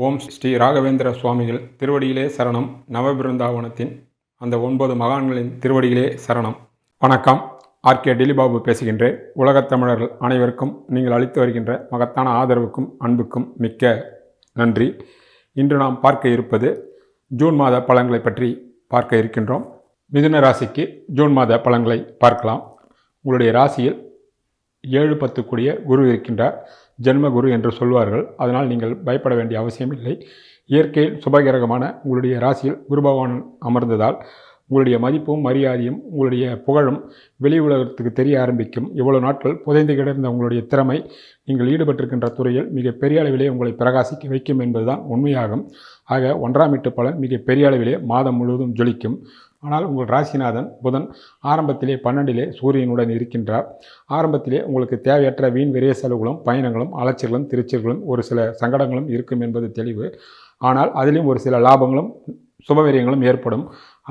ஓம் ஸ்ரீ ராகவேந்திர சுவாமிகள் திருவடியிலே சரணம். நவபிருந்தாவனத்தின் அந்த ஒன்பது மகான்களின் திருவடியிலே சரணம். வணக்கம். ஆர்கே டிலிபாபு பேசுகின்றேன். உலகத் தமிழர்கள் அனைவருக்கும் நீங்கள் அளித்து வருகின்ற மகத்தான ஆதரவுக்கும் அன்புக்கும் மிக்க நன்றி. இன்று நாம் பார்க்க இருப்பது ஜூன் மாத பழங்களை பற்றி பார்க்க இருக்கின்றோம். மிதுன ராசிக்கு ஜூன் மாத பழங்களை பார்க்கலாம். உங்களுடைய ராசியில் ஏழு பத்து கூடிய குரு இருக்கின்றார். ஜென்மகுரு என்று சொல்வார்கள். அதனால் நீங்கள் பயப்பட வேண்டிய அவசியம் இல்லை. இயற்கையில் சுபகிரகமான உங்களுடைய ராசியில் குரு பகவான் அமர்ந்ததால் உங்களுடைய மதிப்பும் மரியாதையும் உங்களுடைய புகழும் வெளி உலகத்துக்கு தெரிய ஆரம்பிக்கும். இவ்வளவு நாட்கள் புதைந்து கிடந்த உங்களுடைய திறமை நீங்கள் ஈடுபட்டிருக்கின்ற துறையில் மிக பெரிய அளவிலே உங்களை பிரகாசிக்க வைக்கும் என்பதுதான் உண்மையாகும். ஆக ஒன்றாம் எட்டு பலன் மிக பெரிய அளவிலே மாதம் முழுவதும் ஜொலிக்கும். ஆனால் உங்கள் ராசிநாதன் புதன் ஆரம்பத்திலே பன்னெண்டிலே சூரியனுடன் இருக்கின்றார். ஆரம்பத்திலே உங்களுக்கு தேவையற்ற வீண் விரைய செலவுகளும் பயணங்களும் அலைச்சல்களும் திருச்சல்களும் ஒரு சில சங்கடங்களும் இருக்கும் என்பது தெளிவு. ஆனால் அதிலும் ஒரு சில லாபங்களும் சுபவீரியங்களும் ஏற்படும்.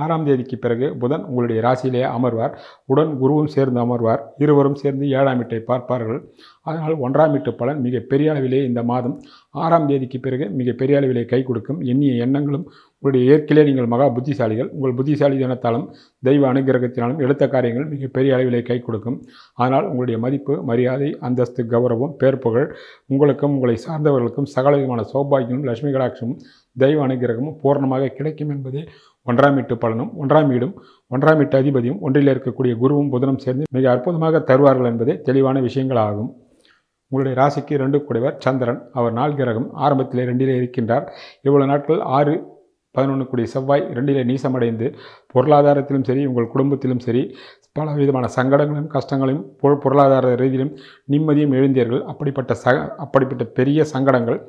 ஆறாம் தேதிக்கு பிறகு புதன் உங்களுடைய ராசியிலே அமர்வார். உடன் குருவும் சேர்ந்து அமர்வார். இருவரும் சேர்ந்து ஏழாம் வீட்டை பார்ப்பார்கள். அதனால் ஒன்றாம் வீட்டு பலன் மிக பெரிய அளவிலே இந்த மாதம். ஆறாம் தேதிக்கு பிறகு மிக பெரிய அளவிலே கை கொடுக்கும். எண்ணிய எண்ணங்களும் உங்களுடைய இயற்கையிலே நீங்கள் மகா புத்திசாலிகள். உங்கள் புத்திசாலி தினத்தாலும் தெய்வ அனுகிரகத்தினாலும் எடுத்த காரியங்கள் மிக பெரிய அளவிலே கை கொடுக்கும். அதனால் உங்களுடைய மதிப்பு மரியாதை அந்தஸ்து கௌரவம் பேர்ப்புகள் புகழ் உங்களுக்கும் உங்களை சார்ந்தவர்களுக்கும் சகல விதமான சௌபாகியமும் லட்சுமி கடாட்சமும் தெய்வ அனுகிரகமும் பூர்ணமாக கிடைக்கும் என்பதே ஒன்றாம் வீட்டு பலனும் ஒன்றாம் வீடும் ஒன்றாம் வீட்டு அதிபதியும் ஒன்றில் இருக்கக்கூடிய குருவும் புதனும் சேர்ந்து மிக அற்புதமாக தருவார்கள் என்பதே தெளிவான விஷயங்களாகும். உங்களுடைய ராசிக்கு ரெண்டு கூடவர் சந்திரன். அவர் நாள் கிரகம் ஆரம்பத்திலே ரெண்டிலே இருக்கின்றார். இவ்வளவு நாட்கள் ஆறு பதினொன்று கூடிய செவ்வாய் ரெண்டிலே நீசமடைந்து பொருளாதாரத்திலும் சரி உங்கள் குடும்பத்திலும் சரி பல விதமான சங்கடங்களையும் கஷ்டங்களையும் பொருளாதார ரீதியிலும் நிம்மதியும் எழுந்தீர்கள். அப்படிப்பட்ட ச அப்படிப்பட்ட பெரிய சங்கடங்கள்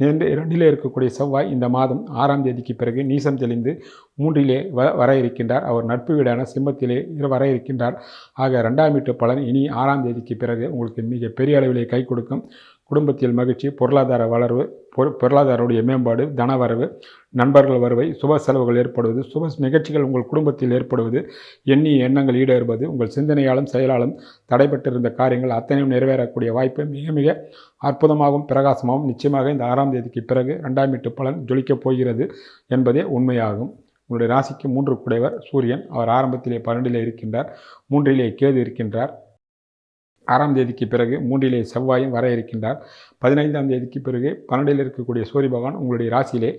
இரண்டிலே இருக்கக்கூடிய செவ்வாய் இந்த மாதம் ஆறாம் தேதிக்கு பிறகு நீசம் தெளிந்து மூன்றிலே வ வர இருக்கின்றார் அவர் நட்பு வீடான சிம்மத்திலே வர இருக்கின்றார் ஆக ரெண்டாம் வீட்டு பலன் இனி ஆறாம் தேதிக்கு பிறகு உங்களுக்கு மிக பெரிய அளவிலே கை கொடுக்கும். குடும்பத்தில் மகிழ்ச்சி பொருளாதார வளர்வு பொரு பொருளாதாரவுடைய மேம்பாடு தனவரவு நண்பர்கள் வருவை சுப செலவுகள் ஏற்படுவது சுப நிகழ்ச்சிகள் உங்கள் குடும்பத்தில் ஏற்படுவது எண்ணிய எண்ணங்கள் ஈடேறுவது உங்கள் சிந்தனையாலும் செயலாலும் தடைபட்டிருந்த காரியங்கள் அத்தனையும் நிறைவேறக்கூடிய வாய்ப்பு மிக மிக அற்புதமாகவும் பிரகாசமாகவும் நிச்சயமாக இந்த ஆறாம் தேதிக்கு பிறகு ரெண்டாம் வீட்டு பலன் ஜொலிக்கப் போகிறது என்பதே உண்மையாகும். உங்களுடைய ராசிக்கு மூன்று குடைவர் சூரியன் அவர் ஆரம்பத்திலே பன்னெண்டிலே இருக்கின்றார் மூன்றிலே கேது இருக்கின்றார். ஆறாம் தேதிக்கு பிறகு மூன்றிலே செவ்வாயும் வர இருக்கின்றார். பதினைந்தாம் தேதிக்கு பிறகு பன்னெண்டில் இருக்கக்கூடிய சூரிய பகவான் உங்களுடைய ராசியிலே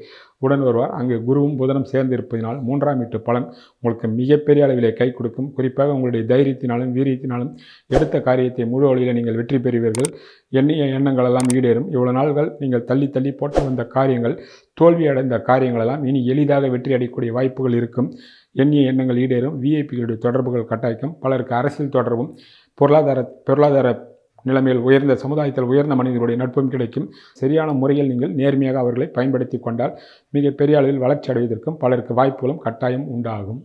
உடன் வருவார். அங்கு குருவும் புதனும் சேர்ந்து இருப்பதினால் மூன்றாம் வீட்டு பலன் உங்களுக்கு மிகப்பெரிய அளவிலே கை கொடுக்கும். குறிப்பாக உங்களுடைய தைரியத்தினாலும் வீரியத்தினாலும் எடுத்த காரியத்தை முழு வழியில் நீங்கள் வெற்றி பெறுவீர்கள். எண்ணிய எண்ணங்கள் எல்லாம் ஈடேறும். இவ்வளோ நாள்கள் நீங்கள் தள்ளி தள்ளி போட்டு வந்த காரியங்கள் தோல்வி அடைந்த காரியங்களெல்லாம் இனி எளிதாக வெற்றி அடையக்கூடிய வாய்ப்புகள் இருக்கும். எண்ணிய எண்ணங்கள் ஈடேறும். விஐபிகளுடைய தொடர்புகள் கட்டாய்க்கும் பலருக்கு அரசியல் தொடர்பும் பொருளாதார பொருளாதார நிலைமையில் உயர்ந்த சமுதாயத்தில் உயர்ந்த மனிதர்களுடைய நட்பும் கிடைக்கும். சரியான முறையில் நீங்கள் நேர்மையாக அவர்களை பயன்படுத்தி கொண்டால் மிக பெரிய அளவில் வளர்ச்சி அடைவதற்கும் பலருக்கு வாய்ப்புகளும் கட்டாயம் உண்டாகும்.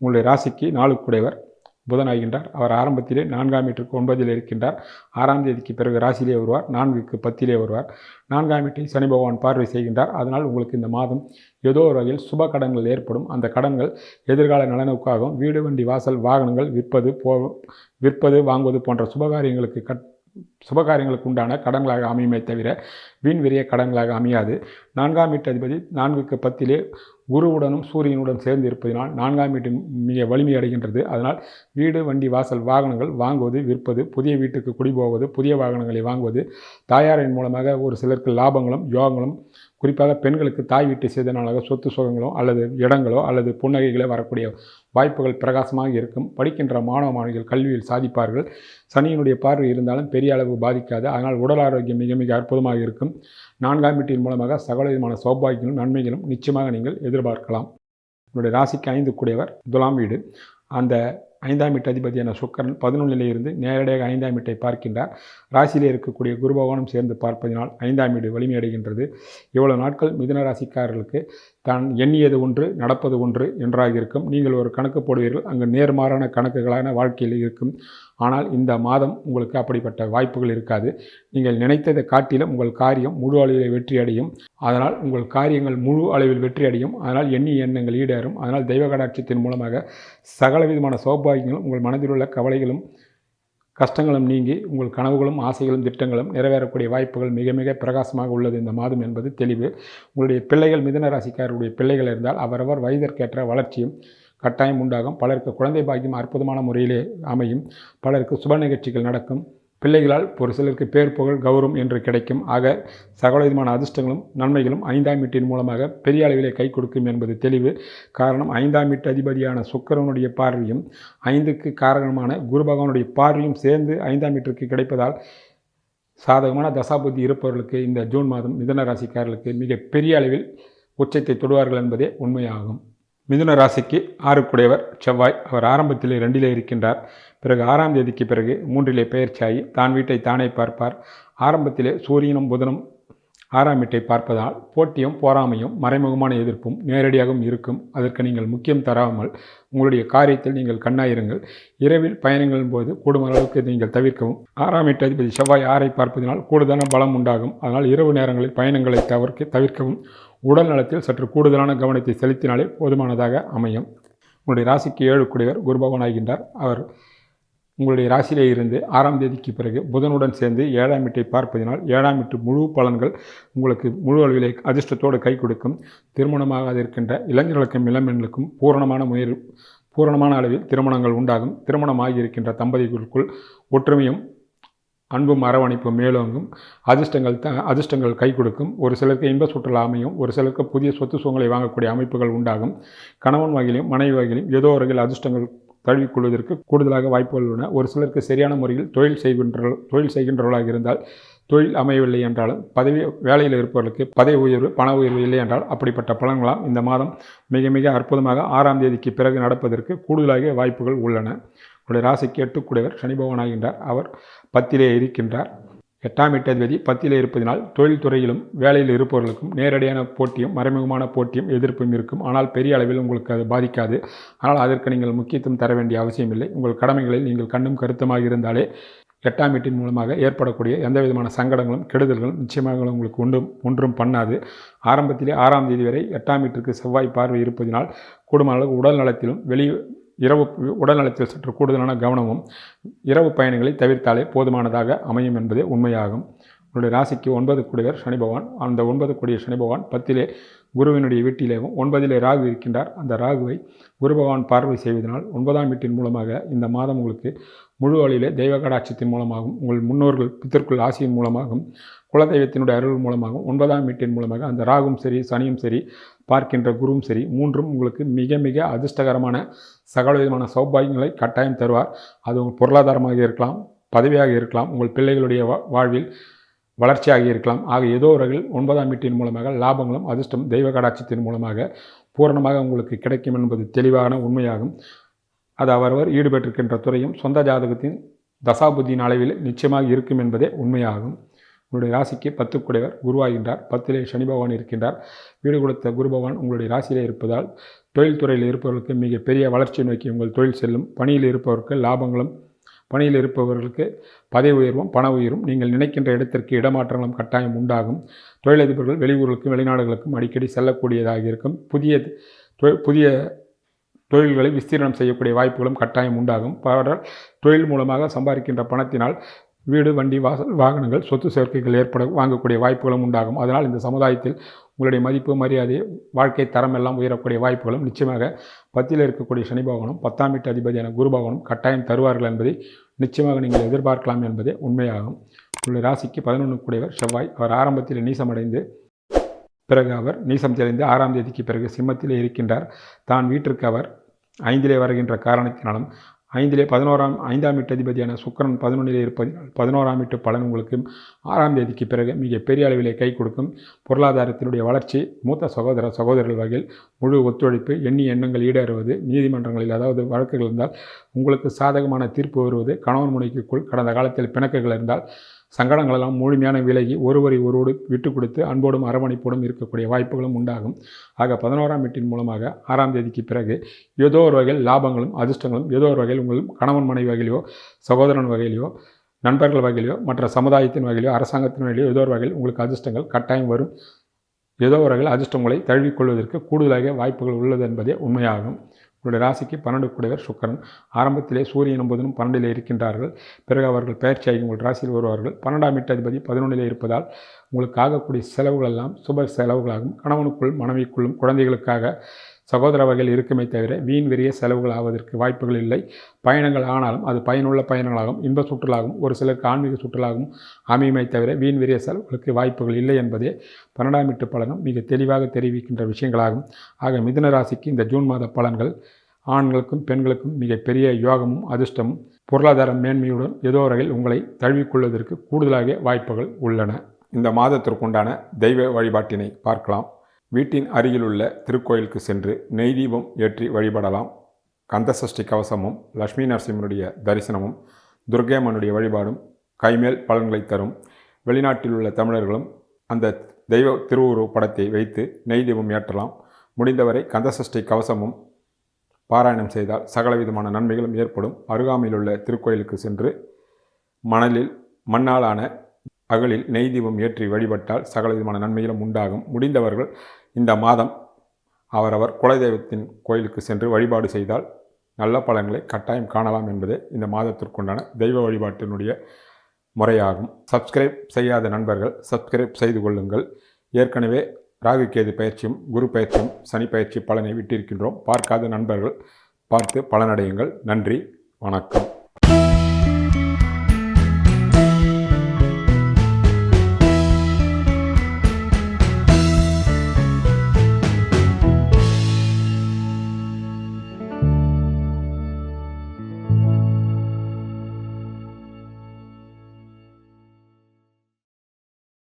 உங்களுடைய ராசிக்கு நாளுக்குடையவர் புதன் ஆகின்றார் அவர் ஆரம்பத்திலே நான்காம் வீட்டுக்கு ஒன்பதில் இருக்கின்றார். ஆறாம் தேதிக்கு பிறகு ராசியிலே வருவார். நான்குக்கு பத்திலே வருவார். நான்காம் வீட்டை சனி பகவான் பார்வை செய்கின்றார். அதனால் உங்களுக்கு இந்த மாதம் ஏதோ ஒரு வகையில் சுப கடன்கள் ஏற்படும். அந்த கடன்கள் எதிர்கால நலனுக்காகவும் வீடு வண்டி வாசல் வாகனங்கள் விற்பது போ விற்பது வாங்குவது போன்ற சுபகாரியங்களுக்கு கட் சுபகாரியங்களுக்கு உண்டான கடன்களாக அமையுமே தவிர வீண் விரிய கடன்களாக அமையாது. நான்காம் வீட்டு அதிபதி நான்குக்கு பத்திலே குருவுடனும் சூரியனுடன் சேர்ந்து இருப்பதனால் நான்காம் வீட்டின் மிக வலிமை அடைகின்றது. அதனால் வீடு வண்டி வாசல் வாகனங்கள் வாங்குவது விற்பது புதிய வீட்டுக்கு குடிபோவது புதிய வாகனங்களை வாங்குவது தாயாரின் மூலமாக ஒரு சிலருக்கு லாபங்களும் யோகங்களும் குறிப்பாக பெண்களுக்கு தாய் வீட்டு செய்தனாலாக சொத்து சுகங்களோ அல்லது இடங்களோ அல்லது புன்னகைகளோ வரக்கூடிய வாய்ப்புகள் பிரகாசமாக இருக்கும். படிக்கின்ற மாணவ மாணவிகள் கல்வியில் சாதிப்பார்கள். சனியினுடைய பார்வை இருந்தாலும் பெரிய அளவு பாதிக்காது. அதனால் உடல் ஆரோக்கியம் மிக மிக அற்புதமாக இருக்கும். நான்காம் வீட்டின் மூலமாக சகல விதமான சௌபாகியங்களும் நன்மைகளும் நிச்சயமாக நீங்கள் எதிர்பார்க்கலாம். உங்களுடைய ராசிக்கு ஐந்து கூடியவர். துலாம் வீடு. அந்த ஐந்தாம் வீட்டு அதிபதியான சுக்கரன் பதினொன்றிலே இருந்து நேரடியாக ஐந்தாம் வீட்டை பார்க்கின்றார். ராசியிலே இருக்கக்கூடிய குரு பகவானும் சேர்ந்து பார்ப்பதினால் ஐந்தாம் வீடு வலிமையடைகின்றது. இவ்வளவு நாட்கள் மிதுன ராசிக்காரர்களுக்கு தான் எண்ணியது ஒன்று நடப்பது ஒன்று என்றாக இருக்கும். நீங்கள் ஒரு கணக்கு போடுவீர்கள் அங்கு நேர்மாறான கணக்குகளான வாழ்க்கையில் இருக்கும். ஆனால் இந்த மாதம் உங்களுக்கு அப்படிப்பட்ட வாய்ப்புகள் இருக்காது. நீங்கள் நினைத்ததை காட்டிலும் உங்கள் காரியம் முழு அளவில் வெற்றி அடையும் அதனால் உங்கள் காரியங்கள் முழு அளவில் வெற்றி அடையும் அதனால் எண்ணி எண்ணங்கள் ஈடேறும். அதனால் தெய்வ கடாட்சியத்தின் மூலமாக சகல விதமான சௌபாகியங்களும் உங்கள் மனதில் உள்ள கவலைகளும் கஷ்டங்களும் நீங்கி உங்கள் கனவுகளும் ஆசைகளும் திட்டங்களும் நிறைவேறக்கூடிய வாய்ப்புகள் மிக மிக பிரகாசமாக உள்ளது. இந்த மாதம் என்பது தெளிவு. உங்களுடைய பிள்ளைகள் மிதன ராசிக்காரருடைய பிள்ளைகள் இருந்தால் அவரவர் வயதிற்கேற்ற வளர்ச்சியும் கட்டாயம் உண்டாகும். பலருக்கு குழந்தை பாக்கியம் அற்புதமான முறையிலே அமையும். பலருக்கு சுப நிகழ்ச்சிகள் நடக்கும். பிள்ளைகளால் ஒரு சிலருக்கு பேர் புகழ் கௌரவம் என்று கிடைக்கும். ஆக சகலவிதமான அதிர்ஷ்டங்களும் நன்மைகளும் ஐந்தாம் வீட்டின் மூலமாக பெரிய அளவிலே கை கொடுக்கும் என்பது தெளிவு. காரணம் ஐந்தாம் வீட்டு அதிபதியான சுக்கரனுடைய பார்வையும் ஐந்துக்கு காரணமான குரு பகவானுடைய பார்வையும் சேர்ந்து ஐந்தாம் வீட்டிற்கு கிடைப்பதால் சாதகமான தசாபுத்தி இருப்பவர்களுக்கு இந்த ஜூன் மாதம் மிதன ராசிக்காரர்களுக்கு மிக பெரிய அளவில் உச்சத்தை தொடுவார்கள் என்பதே உண்மையாகும். மிதுன ராசிக்கு ஆறுக்குடையவர் செவ்வாய். அவர் ஆரம்பத்திலே ரெண்டிலே இருக்கின்றார். பிறகு ஆறாம் தேதிக்கு பிறகு மூன்றிலே பெயர்ச்சியாகி தான் வீட்டை தானே பார்ப்பார். ஆரம்பத்திலே சூரியனும் புதனும் ஆறாம் வீட்டை பார்ப்பதால் போட்டியும் போராமையும் மறைமுகமான எதிர்ப்பும் நேரடியாகவும் இருக்கும். அதற்கு நீங்கள் முக்கியம் தராமல் உங்களுடைய காரியத்தில் நீங்கள் கண்ணாயிருங்கள். இரவில் பயணங்களின் போது கூடும் அளவுக்கு நீங்கள் தவிர்க்கவும். ஆறாம் வீட்டு அதிபதி செவ்வாய் ஆறை பார்ப்பதனால் கூடுதலான பலம் உண்டாகும். அதனால் இரவு நேரங்களில் பயணங்களை தவிர்க்க தவிர்க்கவும். உடல் நலத்தில் சற்று கூடுதலான கவனத்தை செலுத்தினாலே போதுமானதாக அமையும். உங்களுடைய ராசிக்கு ஏழு குடிவர் குருபவன் ஆகின்றார். அவர் உங்களுடைய ராசியிலே இருந்து ஆறாம் தேதிக்கு பிறகு புதனுடன் சேர்ந்து ஏழாம் வீட்டை பார்ப்பதினால் ஏழாம் வீட்டு முழு பலன்கள் உங்களுக்கு முழு அளவிலே அதிர்ஷ்டத்தோடு கை கொடுக்கும். திருமணமாக இருக்கின்ற இளைஞர்களுக்கும் இளம்பெண்களுக்கும் பூரணமான முயற் பூரணமான அளவில் திருமணங்கள் உண்டாகும். திருமணமாகி இருக்கின்ற தம்பதிகளுக்குள் ஒற்றுமையும் அன்பும் அரவணைப்பும் மேலோங்கும் அதிர்ஷ்டங்கள் த அதிர்ஷ்டங்கள் கை கொடுக்கும். ஒரு சிலருக்கு இன்ப சுற்றுலா அமையும். ஒரு சிலருக்கு புதிய சொத்து சுகங்களை வாங்கக்கூடிய அமைப்புகள் உண்டாகும். கணவன் வகையிலும் மனைவி வகையிலும் ஏதோ வகையில் அதிர்ஷ்டங்கள் தழுவிக்கொள்வதற்கு கூடுதலாக வாய்ப்புகள் உள்ளன. ஒரு சிலருக்கு சரியான முறையில் தொழில் செய்கின்ற தொழில் செய்கின்றவர்களாக இருந்தால் தொழில் அமையவில்லை என்றாலும் பதவி வேலையில் இருப்பவர்களுக்கு பதவி உயர்வு பண உயர்வு இல்லை என்றால் அப்படிப்பட்ட பலன்களாம் இந்த மாதம் மிக மிக அற்புதமாக ஆறாம் தேதிக்கு பிறகு நடப்பதற்கு கூடுதலாக வாய்ப்புகள் உள்ளன. உங்களுடைய ராசிக்கு எட்டுக்குடையவர் சனி பகவானாகின்றார். அவர் பத்திலே இருக்கின்றார். எட்டாம் எட்டாதிபதி பத்திலே இருப்பதினால் தொழில்துறையிலும் வேலையில் இருப்பவர்களுக்கும் நேரடியான போட்டியும் மறைமுகமான போட்டியும் எதிர்ப்பும் இருக்கும். ஆனால் பெரிய அளவில் உங்களுக்கு அது பாதிக்காது. ஆனால் அதற்கு நீங்கள் முக்கியத்துவம் தர வேண்டிய அவசியமில்லை உங்கள் கடமைகளில் நீங்கள் கண்ணும் கருத்துமாக இருந்தாலே எட்டாம் எட்டின் மூலமாக ஏற்படக்கூடிய எந்த விதமான சங்கடங்களும் கெடுதல்களும் நிச்சயமாக உங்களுக்கு ஒன்றும் ஒன்றும் பண்ணாது. ஆரம்பத்திலே ஆறாம் தேதி வரை எட்டாம் வீட்டிற்கு செவ்வாய் பார்வை இருப்பதினால் கூடுமான அளவு உடல் நலத்திலும் வெளி இரவு உடல்நலத்தில் சற்று கூடுதலான கவனமும் இரவு பயணங்களை தவிர்த்தாலே போதுமானதாக அமையும் என்பதே உண்மையாகும். உங்களுடைய ராசிக்கு ஒன்பது கொடியர் சனி பகவான். அந்த ஒன்பது கூடிய சனி பகவான் பத்திலே குருவினுடைய வீட்டிலேயும் ஒன்பதிலே ராகு இருக்கின்றார். அந்த ராகுவை குரு பகவான் பார்வை செய்வதனால் ஒன்பதாம் வீட்டின் மூலமாக இந்த மாதம் உங்களுக்கு முழு வழியிலே தெய்வ கடாட்சத்தின் மூலமாகவும் உங்கள் முன்னோர்கள் பித்தர்கள் ஆசியின் மூலமாகவும் குலதெய்வத்தினுடைய அருள் மூலமாகவும் ஒன்பதாம் வீட்டின் மூலமாக அந்த ராகும் சரி சனியும் சரி பார்க்கின்ற குருவும் சரி மூன்றும் உங்களுக்கு மிக மிக அதிர்ஷ்டகரமான சகல விதமான சௌபாகியங்களை கட்டாயம் தருவார். அது உங்கள் பொருளாதாரமாக இருக்கலாம் பதவியாக இருக்கலாம் உங்கள் பிள்ளைகளுடைய வாழ்வில் வளர்ச்சியாக இருக்கலாம். ஆக ஏதோ ஒரு வகையில் ஒன்பதாம் வீட்டின் மூலமாக லாபங்களும் அதிர்ஷ்டம் தெய்வ கடாட்சியத்தின் மூலமாக பூரணமாக உங்களுக்கு கிடைக்கும் என்பது தெளிவான உண்மையாகும். அது அவரவர் ஈடுபட்டிருக்கின்ற துறையும் சொந்த ஜாதகத்தின் தசாபுத்தியின் அளவில் நிச்சயமாக இருக்கும் என்பதே உண்மையாகும். உங்களுடைய ராசிக்கு பத்து குடைவர் குருவாகின்றார் பத்திலே சனி பகவான் இருக்கின்றார். வீடு கொடுத்த குரு பகவான் உங்களுடைய ராசியிலே இருப்பதால் தொழில்துறையில் இருப்பவர்களுக்கு மிக பெரிய வளர்ச்சி நோக்கி உங்கள் தொழில் செல்லும். பணியில் இருப்பவருக்கு லாபங்களும் பணியில் இருப்பவர்களுக்கு பதவி உயர்வும் பண உயர்வும் நீங்கள் நினைக்கின்ற இடத்திற்கு இடமாற்றங்களும் கட்டாயம் உண்டாகும். தொழிலதிபர்கள் வெளியூர்களுக்கும் வெளிநாடுகளுக்கும் அடிக்கடி செல்லக்கூடியதாக இருக்கும். புதிய புதிய தொழில்களை விஸ்தீரணம் செய்யக்கூடிய வாய்ப்புகளும் கட்டாயம் உண்டாகும். பலர் தொழில் மூலமாக சம்பாதிக்கின்ற பணத்தினால் வீடு வண்டி வாசல் வாகனங்கள் சொத்து சேர்க்கைகள் ஏற்பட வாங்கக்கூடிய வாய்ப்புகளும் உண்டாகும். அதனால் இந்த சமுதாயத்தில் உங்களுடைய மதிப்பு மரியாதை வாழ்க்கை தரம் எல்லாம் உயரக்கூடிய வாய்ப்புகளும் நிச்சயமாக பத்தியில் இருக்கக்கூடிய சனி பகவானும் பத்தாம் வீட்டு அதிபதியான குரு பகவானும் கட்டாயம் தருவார்கள் என்பதை நிச்சயமாக நீங்கள் எதிர்பார்க்கலாம் என்பதே உண்மையாகும். உங்களுடைய ராசிக்கு பதினொன்று கூடியவர் செவ்வாய். அவர் ஆரம்பத்தில் நீசமடைந்து பிறகு அவர் நீசம் தெளிந்து ஆறாம் தேதிக்கு பிறகு சிம்மத்தில் இருக்கின்றார். தான் வீட்டிற்கு அவர் ஐந்திலே வருகின்ற காரணத்தினாலும் ஐந்திலே பதினோராம் ஐந்தாம் வீட்டு அதிபதியான சுக்கரன் பதினொன்றிலே இருப்பதினால் பதினோராம் வீட்டு பலன் உங்களுக்கு ஆறாம் தேதிக்கு பிறகு மிக பெரிய அளவிலே கை கொடுக்கும். பொருளாதாரத்தினுடைய வளர்ச்சி மூத்த சகோதர சகோதரர்கள் வகையில் முழு ஒத்துழைப்பு எண்ணி எண்ணங்கள் ஈடேறுவது நீதிமன்றங்களில் அதாவது வழக்குகள் இருந்தால் உங்களுக்கு சாதகமான தீர்ப்பு வருவது கணவன் முனைக்குள் கடந்த காலத்தில் பிணக்குகள் இருந்தால் சங்கடங்களெல்லாம் முழுமையான விலகி ஒருவரை ஒருவோடு விட்டு கொடுத்து அன்போடும் அரவணைப்போடும் இருக்கக்கூடிய வாய்ப்புகளும் உண்டாகும். ஆக பதினோராம் வீட்டின் மூலமாக ஆறாம் தேதிக்கு பிறகு ஏதோ ஒரு வகையில் லாபங்களும் அதிர்ஷ்டங்களும் ஏதோ ஒரு வகையில் உங்கள் கணவன் மனைவி வகையிலையோ சகோதரன் வகையிலையோ நண்பர்கள் வகையிலையோ மற்ற சமுதாயத்தின் வகையிலையோ அரசாங்கத்தின் வகையிலையோ ஏதோ ஒரு வகையில் உங்களுக்கு அதிர்ஷ்டங்கள் கட்டாயம் வரும். ஏதோ ஒரு வகையில் அதிர்ஷ்டங்களை தழுவிக்கொள்வதற்கு கூடுதலாக வாய்ப்புகள் உள்ளது என்பதே உண்மையாகும். உங்களுடைய ராசிக்கு பன்னெண்டு கூடியவர் சுக்கரன். ஆரம்பத்திலே சூரியன் என்பதும் பன்னெண்டிலே இருக்கின்றார்கள். பிறகு அவர்கள் பயிற்சியாகி உங்கள் ராசியில் வருவார்கள். பன்னெண்டாம் வீட்டு பதினொன்றிலே இருப்பதால் உங்களுக்கு ஆகக்கூடிய செலவுகள் எல்லாம் சுப செலவுகளாகும். கணவனுக்குள் மனைவிக்குள்ளும் குழந்தைகளுக்காக சகோதர வகையில் இருக்குமே தவிர வீண் வெறிய செலவுகள் ஆவதற்கு வாய்ப்புகள் இல்லை. பயணங்கள் ஆனாலும் அது பயனுள்ள பயணங்களாகும் இன்ப சுற்றுலாகவும் ஒரு சிலருக்கு ஆன்மீக சுற்றுலாகவும் அமையுமே தவிர வீண் வெறிய செலவுகளுக்கு வாய்ப்புகள் இல்லை என்பதே பன்னெண்டாம் வீட்டு பலனும் மிக தெளிவாக தெரிவிக்கின்ற விஷயங்களாகும். ஆக மிதுன ராசிக்கு இந்த ஜூன் மாத பலன்கள் ஆண்களுக்கும் பெண்களுக்கும் மிகப்பெரிய யோகமும் அதிர்ஷ்டமும் பொருளாதார மேன்மையுடன் ஏதோ வகையில் உங்களை தழுவிக்கொள்வதற்கு கூடுதலாக வாய்ப்புகள் உள்ளன. இந்த மாதத்திற்குண்டான தெய்வ வழிபாட்டினை பார்க்கலாம். வீட்டின் அருகிலுள்ள திருக்கோயிலுக்கு சென்று நெய் தீபம் ஏற்றி வழிபடலாம். கந்தசஷ்டி கவசமும் லக்ஷ்மி நரசிம்மனுடைய தரிசனமும் துர்கேமனுடைய வழிபாடும் கைமேல் பலன்களை தரும். வெளிநாட்டில் உள்ள தமிழர்களும் அந்த தெய்வ திருவுருவ படத்தை வைத்து நெய் தீபம் ஏற்றலாம். முடிந்தவரை கந்தசஷ்டி கவசமும் பாராயணம் செய்தால் சகலவிதமான நன்மைகளும் ஏற்படும். அருகாமையில் உள்ள திருக்கோயிலுக்கு சென்று மணலில் மண்ணாலான அகலில் நெய் தீபம் ஏற்றி வழிபட்டால் சகலவிதமான நன்மைகளும் உண்டாகும். முடிந்தவர்கள் இந்த மாதம் அவரவர் குலதெய்வத்தின் கோயிலுக்கு சென்று வழிபாடு செய்தால் நல்ல பலன்களை கட்டாயம் காணலாம் என்பதே இந்த மாதத்திற்குண்டான தெய்வ வழிபாட்டினுடைய முறையாகும். சப்ஸ்கிரைப் செய்யாத நண்பர்கள் சப்ஸ்கிரைப் செய்து கொள்ளுங்கள். ஏற்கனவே ராகு கேது பயிற்சியும் குரு பயிற்சியும் சனி பயிற்சி பலனை விட்டிருக்கின்றோம். பார்க்காத நண்பர்கள் பார்த்து பலனடையுங்கள். நன்றி வணக்கம்.